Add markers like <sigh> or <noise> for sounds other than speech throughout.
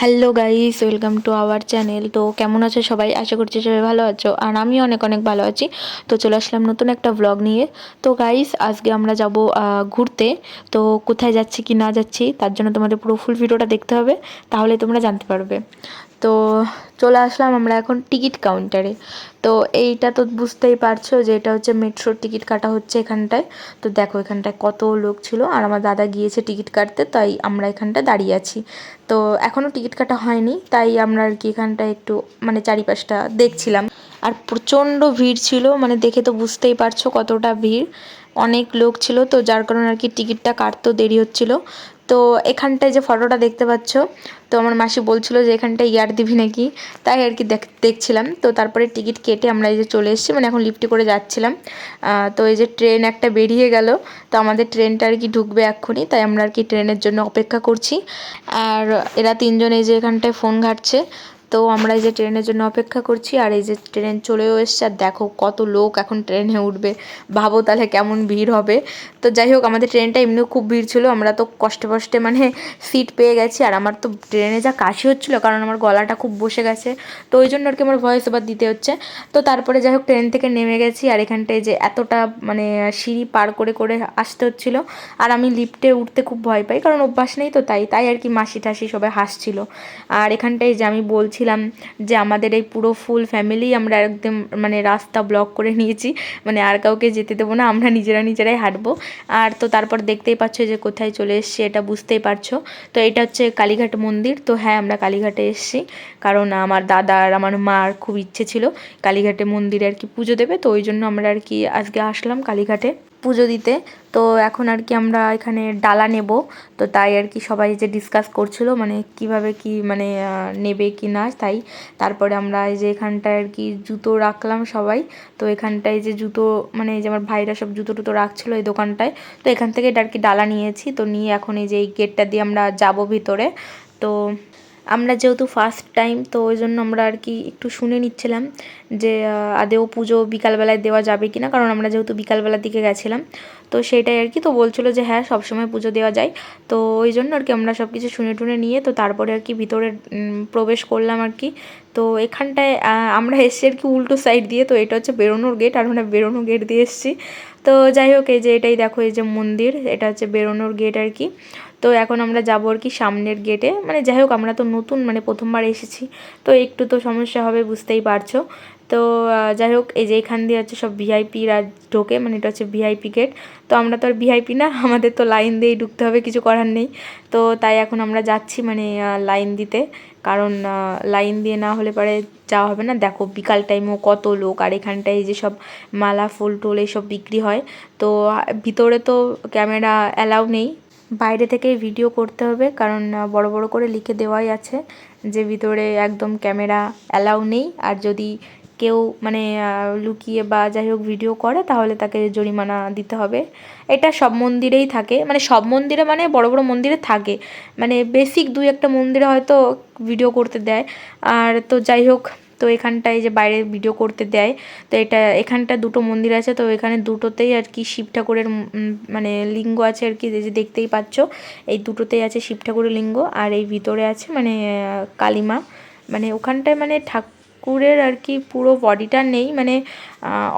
Hello guys welcome to our channel তো কেমন আছো সবাই? আশা করছি সবাই ভালো আছো। আর আমি অনেক অনেক ভালো আছি। তো চলে আসলাম নতুন একটা ব্লগ নিয়ে। তো গাইস আজকে আমরা যাব ঘুরতে। তো কোথায় যাচ্ছি কি না যাচ্ছি, তার জন্য তোমাদের পুরো ফুল ভিডিওটা দেখতে হবে। তাহলে তোমরা জানতে পারবে। তো চলে আসলাম আমরা এখন টিকিট কাউন্টারে। তো এইটা তো বুঝতেই পারছ যে এটা হচ্ছে মেট্রোর টিকিট কাটা হচ্ছে এখানটায়। তো দেখো এখানটায় কত লোক ছিল আর আমার দাদা গিয়েছে টিকিট কাটতে, তাই আমরা এখানটা দাঁড়িয়ে আছি। তো এখনও টিকিট কাটা হয়নি, তাই আমরা আর কি এখানটায় একটু মানে চারিপাশটা দেখছিলাম। আর প্রচণ্ড ভিড় ছিল মানে দেখে তো বুঝতেই পারছ কতটা ভিড়। অনেক লোক ছিল তো, যার কারণে আর কি টিকিটটা কাটতেও দেরি হচ্ছিল। তো এখানটায় যে ফটোটা দেখতে পাচ্ছ, তো আমার মাসি বলছিল যে এখানটায় ইয়ার দিবি নাকি? তাই আর কি দেখছিলাম। তো তারপরে টিকিট কেটে আমরা এই যে চলে এসেছি মানে এখন লিফটে করে যাচ্ছিলাম। তো এই যে ট্রেন একটা বেরিয়ে গেল, তো আমাদের ট্রেনটা আর কি ঢুকবে এক্ষুনি, তাই আমরা আর কি ট্রেনের জন্য অপেক্ষা করছি। আর এরা তিনজন এই যে এখানটায় ফোন ঘাটছে তো আমরা এই যে ট্রেনের জন্য অপেক্ষা করছি, আর এই যে ট্রেন চলেও এসছে, আর দেখো কত লোক এখন ট্রেনে উঠবে। ভাবো তাহলে কেমন ভিড় হবে। তো যাই হোক, আমাদের ট্রেনটা এমনিও খুব ভিড় ছিল, আমরা তো কষ্টে কষ্টে মানে সিট পেয়ে গেছি, আর আমার তো ট্রেনে যা কাশি হচ্ছিল, কারণ আমার গলাটা খুব বসে গেছে। তো ওই জন্য আর কি আমার ভয়েস ওভার দিতে হচ্ছে। তো তারপরে যাই হোক, ট্রেন থেকে নেমে গেছি, আর এখানটায় যে এতটা মানে সিঁড়ি পার করে করে আসতে হচ্ছিল। আর আমি লিফটে উঠতে খুব ভয় পাই, কারণ অভ্যাস নেই তো তাই তাই আর কি মাসি ঠাসি সবাই হাসছিল। আর এখানটায় যে আমি বলছি বলছিলাম যে আমাদের এই পুরো ফুল ফ্যামিলি আমরা একদম মানে রাস্তা ব্লক করে নিয়েছি। মানে আর কাউকে যেতে দেবো না, আমরা নিজেরা নিজেরাই হাঁটবো। আর তো তারপর দেখতেই পাচ্ছ যে কোথায় চলে এসছি এটা বুঝতেই পারছ। তো এটা হচ্ছে কালীঘাট মন্দির। তো হ্যাঁ আমরা কালীঘাটে এসছি। কারণ আমার দাদার আমার মার খুব ইচ্ছে ছিল কালীঘাটে মন্দিরে আর কি পুজো দেবে। তো ওই জন্য আমরা আর কি আজকে আসলাম কালীঘাটে। পুজো দিতে। তো এখন আর কি আমরা এখানে ডালা নেব। তো তাই আর কি সবাই যে ডিসকাস করছিল মানে কীভাবে কি মানে নেবে কি না তাই। তারপরে আমরা এই যে এখানটায় আর কি জুতো রাখলাম সবাই। তো এখানটায় যে জুতো মানে এই যে আমার ভাইরা সব জুতো টুতো রাখছিল এই দোকানটায়। তো এখান থেকে এটা আর কি ডালা নিয়েছি। তো নিয়ে এখন এই যে এই গেটটা দিয়ে আমরা যাব ভিতরে। তো আমরা যেহেতু ফার্স্ট টাইম তো ওই জন্য আমরা আর কি একটু শুনে নিচ্ছিলাম যে আদেও পুজো বিকালবেলায় দেওয়া যাবে কি না কারণ আমরা যেহেতু বিকালবেলার দিকে গেছিলাম, তো সেটাই আর কি, তো বলছিলো যে হ্যাঁ সবসময় পুজো দেওয়া যায়, তো ওই জন্য আর কি আমরা সব কিছু শুনে টুনে নিয়ে, তো তারপরে আর কি ভিতরে প্রবেশ করলাম আর কি, তো এখানটায় আমরা এসছি আর কি উল্টো সাইড দিয়ে, তো এটা হচ্ছে বেরোনোর গেট আর আমরা বেরোনো গেট দিয়ে এসছি, তো যাই হোক, এই যে এটাই দেখো, এই যে মন্দির, এটা হচ্ছে বেরোনোর গেট আর কি তো এখন আমরা যাব আর কি সামনের গেটে মানে যাই হোক, আমরা তো নতুন মানে প্রথমবার এসেছি। তো একটু তো সমস্যা হবে, বুঝতেই পারছ। তো যাই হোক, এই যে এখান দিয়ে হচ্ছে সব ভিআইপিরা ঢোকে মানে এটা হচ্ছে ভিআইপি গেট তো আমরা তো আর ভিআইপি না, <laughs> আমাদের তো লাইন দিয়েই ঢুকতে হবে, কিছু করার নেই। তো তাই এখন আমরা যাচ্ছি মানে লাইন দিতে। কারণ লাইন দিয়ে না হলে পরে যাওয়া হবে না। দেখো, বিকাল টাইমেও কত লোক, আর এখানটায় যে সব মালা ফুল টুল এইসব বিক্রি হয়। তো ভিতরে তো ক্যামেরা অ্যালাউ নেই। বাইরে থেকেই ভিডিও করতে হবে, কারণ বড় বড় করে লিখে দেওয়াই আছে যে ভিতরে একদম ক্যামেরা অ্যালাউ নেই। আর যদি কেউ মানে লুকিয়ে বা যাই হোক ভিডিও করে, তাহলে তাকে জরিমানা দিতে হবে। এটা সব মন্দিরেই থাকে। মানে সব মন্দিরে মানে বড় বড় মন্দিরে থাকে। মানে বেসিক দুই একটা মন্দিরে হয়তো ভিডিও করতে দেয়। আর তো যাই হোক তো এখানটায় যে বাইরে ভিডিও করতে দেয়, তো এটা, এখানটা দুটো মন্দির আছে, তো এখানে দুটোতেই আর কি শিব ঠাকুরের মানে লিঙ্গ আছে আর কি যে দেখতেই পাচ্ছ, এই দুটোতেই আছে শিব ঠাকুরের লিঙ্গ, আর এই ভিতরে আছে মানে কালিমা মানে ওখানটায় মানে ঠাকুরের আর কি পুরো বডিটা নেই মানে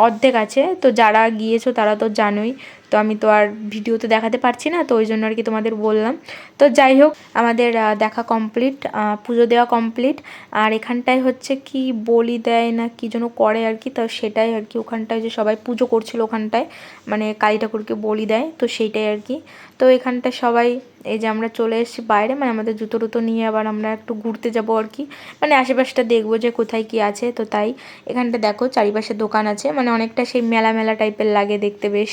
অর্ধেক আছে, তো যারা গিয়েছো তারা তো জানোই তো আমি তো আর ভিডিওতে দেখাতে পারছি না, তো ওই জন্য আর কি তোমাদের বললাম। তো যাই হোক, আমাদের দেখা কমপ্লিট পুজো দেওয়া কমপ্লিট আর এখানটায় হচ্ছে কি বলি দেয় না কি যেন করে আর কি, তো সেটাই আর কি ওখানটায় যে সবাই পুজো করছিল ওখানটায় মানে কালী ঠাকুরকে বলি দেয়, তো সেইটাই আর কি। তো এখানটা সবাই এই যে আমরা চলে এসেছি বাইরে মানে আমাদের জুতো টুতো নিয়ে আবার আমরা একটু ঘুরতে যাব আর কি। মানে আশেপাশটা দেখব যে কোথায় কি আছে। তো তাই এখানটা দেখো, চারিপাশে দোকান আছে। মানে অনেকটা সেই মেলা মেলা টাইপের লাগে দেখতে বেশ।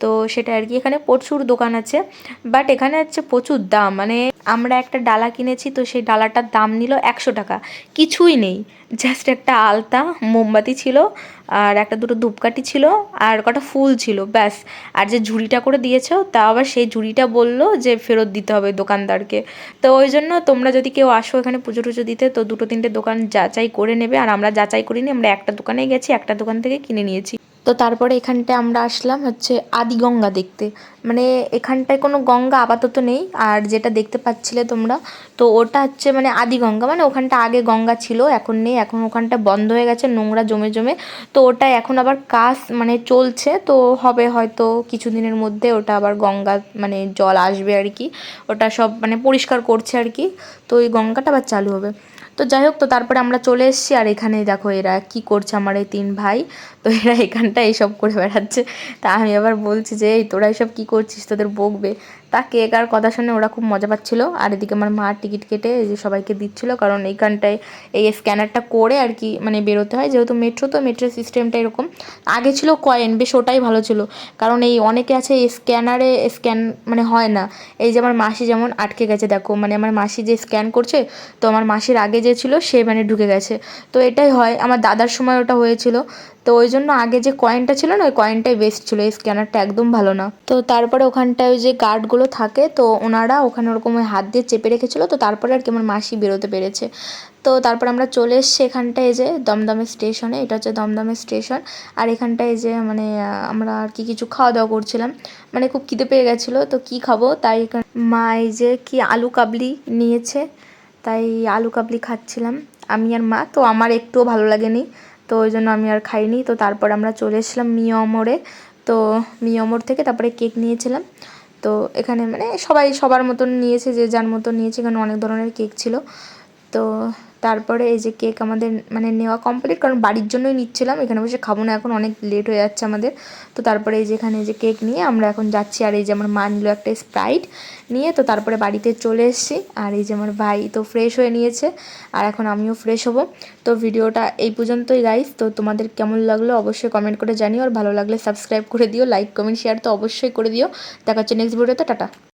তো সেটা আর কি, এখানে প্রচুর দোকান আছে। বাট এখানে হচ্ছে প্রচুর দাম। মানে আমরা একটা ডালা কিনেছি, তো সেই ডালাটার দাম নিল একশো টাকা। কিছুই নেই। জাস্ট একটা আলতা, মোমবাতি ছিল আর একটা দুটো ধূপকাঠি ছিল আর কটা ফুল ছিল, ব্যাস। আর যে ঝুড়িটা করে দিয়েছ, তা আবার সেই ঝুড়িটা বলল যে ফেরত দিতে হবে দোকানদারকে। তো ওই জন্য তোমরা যদি কেউ আসো এখানে পুজো টুজো দিতে, তো দুটো তিনটে দোকান যাচাই করে নেবে। আর আমরা যাচাই করিনি, আমরা একটা দোকানে গেছি, একটা দোকান থেকে কিনে নিয়েছি। তো তারপরে এখানটায় আমরা আসলাম হচ্ছে আদিগঙ্গা দেখতে। মানে এখানটায় কোনো গঙ্গা আপাতত নেই, আর যেটা দেখতে পাচ্ছিলে তোমরা, তো ওটা হচ্ছে মানে আদি গঙ্গা মানে ওখানটা আগে গঙ্গা ছিল, এখন নেই, এখন ওখানটা বন্ধ হয়ে গেছে, নোংরা জমে জমে। তো ওটা এখন আবার কাজ মানে চলছে, তো হবে হয়তো কিছুদিনের মধ্যে ওটা আবার গঙ্গা মানে জল আসবে আর কি। ওটা সব মানে পরিষ্কার করছে আর কি, তো ওই গঙ্গাটা আবার চালু হবে। তো যাই হোক তো তারপরে আমরা চলে এসেছি আর এখানে দেখো এরা কি করছে আমার এই তিন ভাই। তো এরা এখানটা এইসব করে বেড়াচ্ছে। তা আমি আবার বলছি যে, এই তোরা এইসব কী করছিস? তোদের বকবে? তা কেক আর কথা শুনে ওরা খুব মজা পাচ্ছিলো। আর এদিকে আমার মা টিকিট কেটে যে সবাইকে দিচ্ছিল, কারণ এইখানটায় এই স্ক্যানারটা করে আর কি মানে বেরোতে হয়। যেহেতু মেট্রো, তো মেট্রো সিস্টেমটা এরকম। আগে ছিল কয়েন, বেশ ওটাই ভালো ছিল। কারণ এই অনেকে আছে এই স্ক্যানারে স্ক্যান মানে হয় না। এই যে আমার মাসি যেমন আটকে গেছে, দেখো। মানে আমার মাসি যে স্ক্যান করছে, তো আমার মাসির আগে যে ছিল সে মানে ঢুকে গেছে। তো এটাই হয়, আমার দাদার সময় ওটা হয়েছিল। তো ওই জন্য আগে যে কয়েনটা ছিল না, ওই কয়েনটাই বেস্ট ছিল, এই স্ক্যানারটা একদম ভালো না। তো তারপরে ওখানটায় ওই যে গার্ডগুলো থাকে, তো ওনারা ওখানে ওরকম ওই হাত দিয়ে চেপে রেখেছিলো, তো তারপরে আর কি আমার মাসি বেরোতে পেরেছে। তো তারপর আমরা চলে এসেছি এখানটায় যে দমদমের স্টেশনে এটা হচ্ছে দমদমের স্টেশন আর এখানটায় যে মানে আমরা আর কি কিছু খাওয়া দাওয়া করছিলাম। মানে খুব খিদে পেয়ে গেছিল, তো কি খাব? তাই মা এই যে কি আলু কাবলি নিয়েছে। তাই আলু কাবলি খাচ্ছিলাম। আমি আর মা, তো আমার একটুও ভালো লাগেনি, তো ওই জন্য আমি আর খাইনি। তো তারপর আমরা চলে এসেছিলাম মিয়মরে তো মিয়মর থেকে তারপরে কেক নিয়েছিলাম। তো এখানে মানে সবাই সবার মতন নিয়েছে, যে যার মতন নিয়েছে, এখানে অনেক ধরনের কেক ছিল। তো তারপরে এই যে কেক আমাদের মানে নেওয়া কমপ্লিট কারণ বাড়ির জন্যই নিচ্ছিলাম, এখানে বসে খাব না, এখন অনেক লেট হয়ে যাচ্ছে আমাদের। তো তারপরে এই যে এখানে যে কেক নিয়ে আমরা এখন যাচ্ছি, আর এই যে আমার মা নিল একটা স্প্রাইট নিয়ে, তো তারপরে বাড়িতে চলে এসেছি, আর এই যে আমার ভাই তো ফ্রেশ হয়ে নিয়েছে, আর এখন আমিও ফ্রেশ হব। তো ভিডিওটা এই পর্যন্তই গাইস তো তোমাদের কেমন লাগল অবশ্যই কমেন্ট করে জানিও, আর ভালো লাগলে সাবস্ক্রাইব করে দিও লাইক কমেন্ট শেয়ার তো অবশ্যই করে দিও। দেখা হচ্ছে নেক্সট ভিডিওতে টাটা।